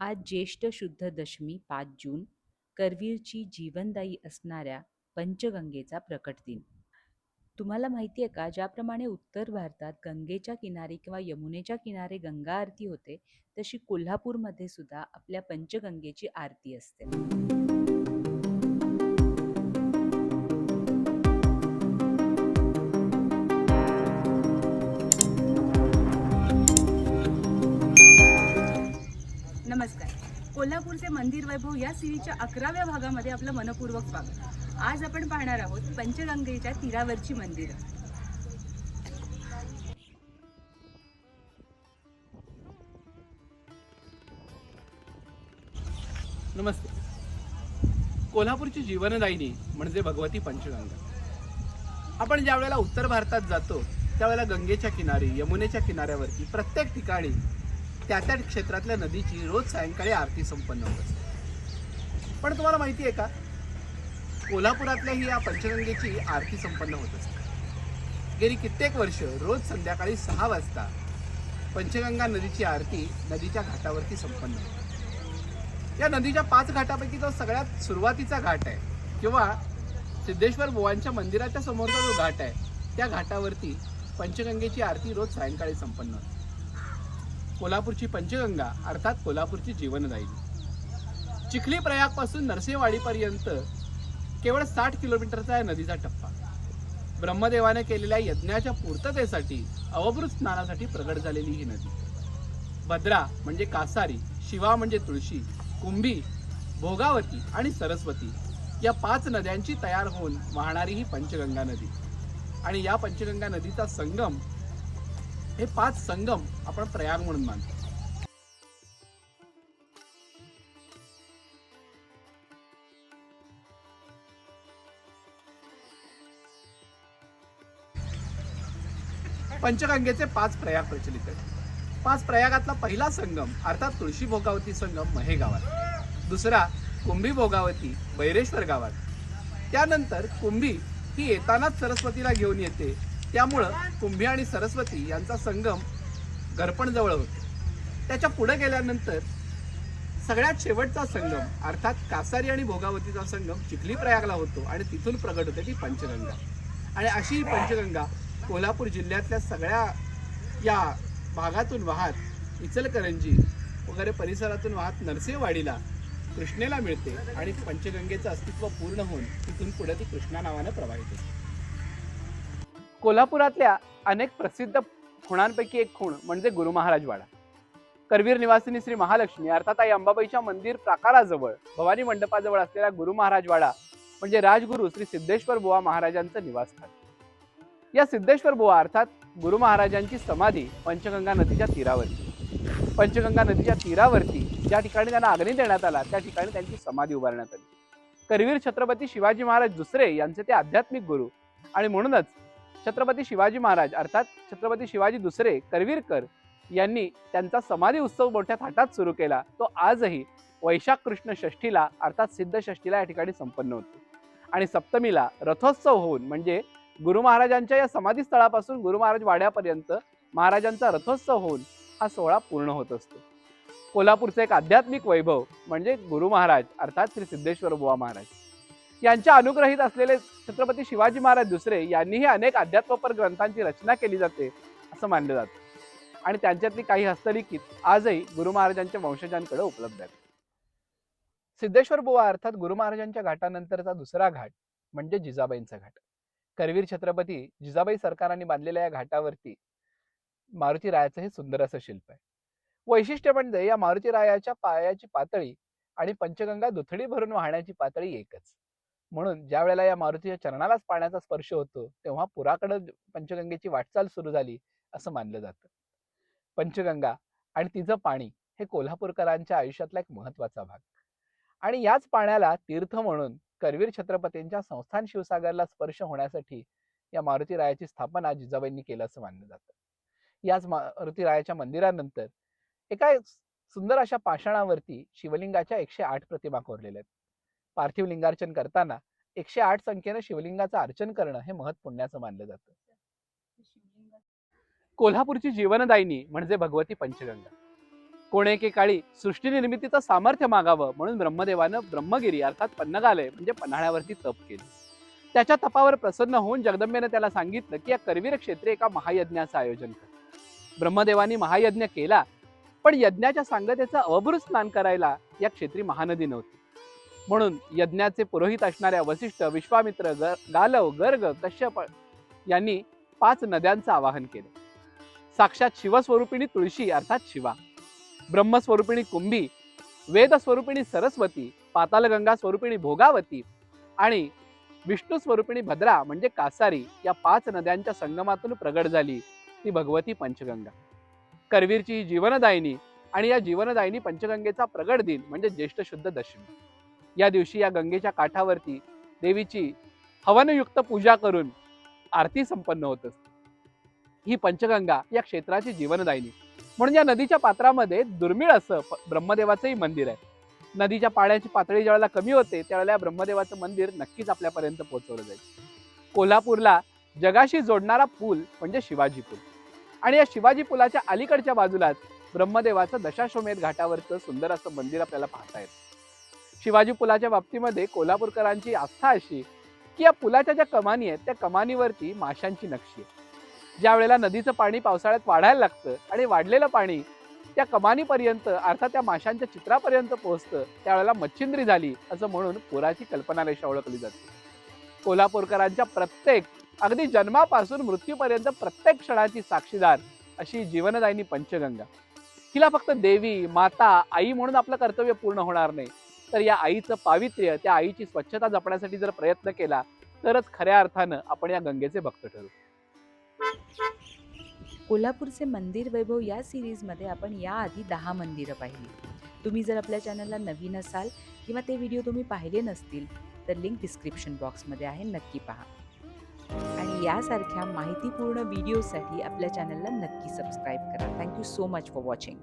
आज ज्येष्ठ शुद्ध दशमी पाच जून करवीरची जीवनदायी असणाऱ्या पंचगंगेचा प्रकट दिन. तुम्हाला माहिती आहे का ज्याप्रमाणे उत्तर भारतात गंगेच्या किनारी किंवा यमुनेच्या किनारे गंगा आरती होते तशी कोल्हापूरमध्ये सुद्धा आपल्या पंचगंगेची आरती असते. नमस्कार. कोल्हापूरचे मंदिर वैभव या सिरीजच्या अकराव्या भागामध्ये आपलं मनपूर्वक स्वागत. आज आपण पाहणार आहोत पंचगंगेच्या तीरावरची मंदिरं. नमस्ते. कोल्हापूरची जीवनदायिनी म्हणजे भगवती पंचगंगा. आपण ज्या वेळेला उत्तर भारतात जातो त्यावेळेला गंगेच्या किनारी यमुनेच्या किनाऱ्यावरती प्रत्येक ठिकाणी त्या त्या क्षेत्रातल्या नदीची रोज सायंकाळी आरती संपन्न होत असते. पण तुम्हाला माहिती आहे का? कोल्हापुरातल्या ही या पंचगंगेची आरती संपन्न होत असते. गेली कित्येक वर्ष रोज संध्याकाळी सहा वाजता पंचगंगा नदीची आरती नदीच्या घाटावरती संपन्न होते. या नदीच्या पाच घाटापैकी जो सगळ्यात सुरुवातीचा घाट आहे. किंवा सिद्धेश्वर बुवांच्या मंदिराच्या समोरचा जो घाट आहे त्या घाटावरती पंचगंगेची आरती रोज सायंकाळी संपन्न होते. कोल्हापूरची पंचगंगा अर्थात कोल्हापूरची जीवनदायी चिखली प्रयागपासून नरसिंहवाडीपर्यंत केवळ साठ किलोमीटरचा या नदीचा टप्पा. ब्रह्मदेवाने केलेल्या यज्ञाच्या पूर्ततेसाठी अवभृत स्नानासाठी प्रगट झालेली ही नदी. भद्रा म्हणजे कासारी शिवा म्हणजे तुळशी कुंभी भोगावती आणि सरस्वती या पाच नद्यांची तयार होऊन वाहणारी ही पंचगंगा नदी. आणि या पंचगंगा नदीचा संगम हे पाच संगम आपण प्रयाग म्हणून मानतो. पंचगंगेचे पाच प्रयाग प्रचलित आहेत. पाच प्रयागातला पहिला संगम अर्थात तुळशी भोगावती संगम महे गावात. दुसरा कुंभी भोगावती बैरेश्वर गावात. त्यानंतर कुंभी ही येतानाच सरस्वतीला घेऊन येते त्यामुळं कुंभी आणि सरस्वती यांचा संगम घरपणजवळ होतो. त्याच्या पुढे गेल्यानंतर सगळ्यात शेवटचा संगम अर्थात कासारी आणि भोगावतीचा संगम चिखली प्रयागला होतो आणि तिथून प्रगट होते ती पंचगंगा. आणि अशी ही पंचगंगा कोल्हापूर जिल्ह्यातल्या सगळ्या या भागातून वाहत इचलकरंजी वगैरे परिसरातून वाहत नरसिंहवाडीला कृष्णेला मिळते आणि पंचगंगेचं अस्तित्व पूर्ण होऊन तिथून पुढे ती कृष्णा नावानं प्रवाहित होते. कोल्हापुरातल्या अनेक प्रसिद्ध खुणांपैकी एक खूण म्हणजे गुरु महाराज वाडा करवीर निवासिनी श्री महालक्ष्मी अर्थात आई अंबाबाईच्या मंदिर प्राकाराजवळ भवानी मंडपाजवळ असलेला गुरु महाराज वाडा म्हणजे राजगुरू श्री सिद्धेश्वर बुवा महाराजांचं निवासस्थान. या सिद्धेश्वर बुवा अर्थात गुरु महाराजांची समाधी पंचगंगा नदीच्या तीरावरती. पंचगंगा नदीच्या तीरावरती ज्या ठिकाणी त्यांना अग्नी देण्यात आला त्या ठिकाणी त्यांची समाधी उभारण्यात आली. करवीर छत्रपती शिवाजी महाराज दुसरे यांचे ते आध्यात्मिक गुरु आणि म्हणूनच छत्रपती शिवाजी महाराज अर्थात छत्रपती शिवाजी दुसरे करवीरकर यांनी त्यांचा समाधी उत्सव मोठ्या थाटात सुरू केला. तो आजही वैशाख कृष्ण षष्ठीला अर्थात सिद्ध षष्ठीला या ठिकाणी संपन्न होतो. आणि सप्तमीला रथोत्सव होऊन म्हणजे गुरु महाराजांच्या या समाधी स्थळापासून गुरु महाराज वाड्यापर्यंत महाराजांचा रथोत्सव होऊन हा सोहळा पूर्ण होत असतो. कोल्हापूरचं एक आध्यात्मिक वैभव म्हणजे गुरु महाराज अर्थात श्री सिद्धेश्वर बुवा महाराज. यांच्या अनुग्रहित असलेले छत्रपती शिवाजी महाराज दुसरे यांनीही अनेक अध्यात्मपर ग्रंथांची रचना केली जाते असं मानलं जातं. आणि त्यांच्यातली काही हस्तलिखित आजही गुरु महाराजांच्या वंशजांकडे उपलब्ध आहेत. सिद्धेश्वर बुवा अर्थात गुरु महाराजांच्या घाटानंतरचा दुसरा घाट म्हणजे जिजाबाईंचा घाट. करवीर छत्रपती जिजाबाई सरकारांनी बांधलेल्या या घाटावरती मारुती रायाचं हे सुंदर असं शिल्प आहे. वैशिष्ट्य म्हणजे या मारुती रायाच्या पायाची पातळी आणि पंचगंगा दुथडी भरून वाहण्याची पातळी एकच. म्हणून ज्या वेळेला या मारुतीच्या चरणालाच पाण्याचा स्पर्श होतो तेव्हा पुराकडे पंचगंगेची वाटचाल सुरू झाली असं मानलं जातं. पंचगंगा आणि तिचं पाणी हे कोल्हापूरकरांच्या आयुष्यातला एक महत्त्वाचा भाग. आणि याच पाण्याला तीर्थ म्हणून करवीर छत्रपतींच्या संस्थान शिवसागरला स्पर्श होण्यासाठी या मारुती रायाची स्थापना जिजाबाईंनी केलं असं मानलं जातं. याच मारुती रायाच्या मंदिरानंतर एका सुंदर अशा पाषाणावरती शिवलिंगाच्या एकशे आठ प्रतिमा कोरलेल्या आहेत. पार्थिव लिंगार्चन करताना एकशे आठ संख्येनं शिवलिंगाचं अर्चन करणं हे महत् पुण्याचं मानलं जातं. कोल्हापूरची जीवनदायिनी म्हणजे भगवती पंचगंगा. कोण एकेकाळी सृष्टी निर्मितीचं सामर्थ्य मागावं म्हणून ब्रह्मदेवानं ब्रह्मगिरी अर्थात पन्नगालय म्हणजे पन्हाळ्यावरती तप केली. त्याच्या तपावर प्रसन्न होऊन जगदंबेनं त्याला सांगितलं की या करवीर क्षेत्री एका महायज्ञाचं आयोजन कर. ब्रह्मदेवानी महायज्ञ केला पण यज्ञाच्या सांगतेचं अवभृत स्नान करायला या क्षेत्री महानदी नव्हती. म्हणून यज्ञाचे पुरोहित असणाऱ्या वसिष्ठ विश्वामित्र ग- गालव गर्ग कश्यप यांनी पाच नद्यांचं आवाहन केले. साक्षात शिवस्वरूपिणी तुळशी अर्थात शिवा ब्रह्मस्वरूपिणी कुंभी वेदस्वरूपिणी सरस्वती पातालगंगा स्वरूपिणी भोगावती आणि विष्णू स्वरूपिणी भद्रा म्हणजे कासारी या पाच नद्यांच्या संगमातून प्रगट झाली ती भगवती पंचगंगा. करवीरची ही जीवनदायिनी आणि या जीवनदायिनी पंचगंगेचा प्रगट दिन म्हणजे ज्येष्ठ शुद्ध दशमी. या दिवशी या गंगेच्या काठावरती देवीची हवनयुक्त पूजा करून आरती संपन्न होत असते. ही पंचगंगा या क्षेत्राची जीवनदायिनी. म्हणून या नदीच्या पात्रामध्ये दुर्मिळ असं ब्रह्मदेवाचंही मंदिर आहे. नदीच्या पाण्याची पातळी ज्यावेळेला कमी होते त्यावेळेला या ब्रह्मदेवाचं मंदिर नक्कीच आपल्यापर्यंत पोहोचवलं जाईल. कोल्हापूरला जगाशी जोडणारा पूल म्हणजे शिवाजी पूल. आणि या शिवाजी पुलाच्या अलीकडच्या बाजूलाच ब्रह्मदेवाचं दशाश्वमेध घाटावरचं सुंदर असं मंदिर आपल्याला पाहता येतं. शिवाजी पुलाच्या बाबतीमध्ये कोल्हापूरकरांची आस्था अशी की या पुलाच्या ज्या कमानी आहेत त्या कमानीवरती माशांची नक्षी आहे ज्या वेळेला नदीचं पाणी पावसाळ्यात वाढायला लागतं आणि वाढलेलं पाणी त्या कमानीपर्यंत अर्थात त्या माशांच्या चित्रापर्यंत पोहोचतं त्यावेळेला मच्छिंद्री झाली असं म्हणून पुराची कल्पनारेषा ओळखली जाते. कोल्हापूरकरांच्या प्रत्येक अगदी जन्मापासून मृत्यूपर्यंत प्रत्येक क्षणाची साक्षीदार अशी जीवनदायिनी पंचगंगा. हिला फक्त देवी माता आई म्हणून आपलं कर्तव्य पूर्ण होणार नाही. तर या आईचं पावित्र्य त्या आईची स्वच्छता जपण्यासाठी जर प्रयत्न केला तरच खऱ्या अर्थानं आपण या गंगेचे भक्त ठरू. कोल्हापूरचे मंदिर वैभव या सिरीजमध्ये आपण याआधी दहा मंदिरं पाहिली. तुम्ही जर आपल्या चॅनलला नवीन असाल किंवा ते व्हिडिओ तुम्ही पाहिले नसतील तर लिंक डिस्क्रिप्शन बॉक्समध्ये आहे नक्की पहा. आणि यासारख्या माहितीपूर्ण व्हिडिओसाठी आपल्या चॅनलला नक्की सबस्क्राईब करा. Thank you so much for watching.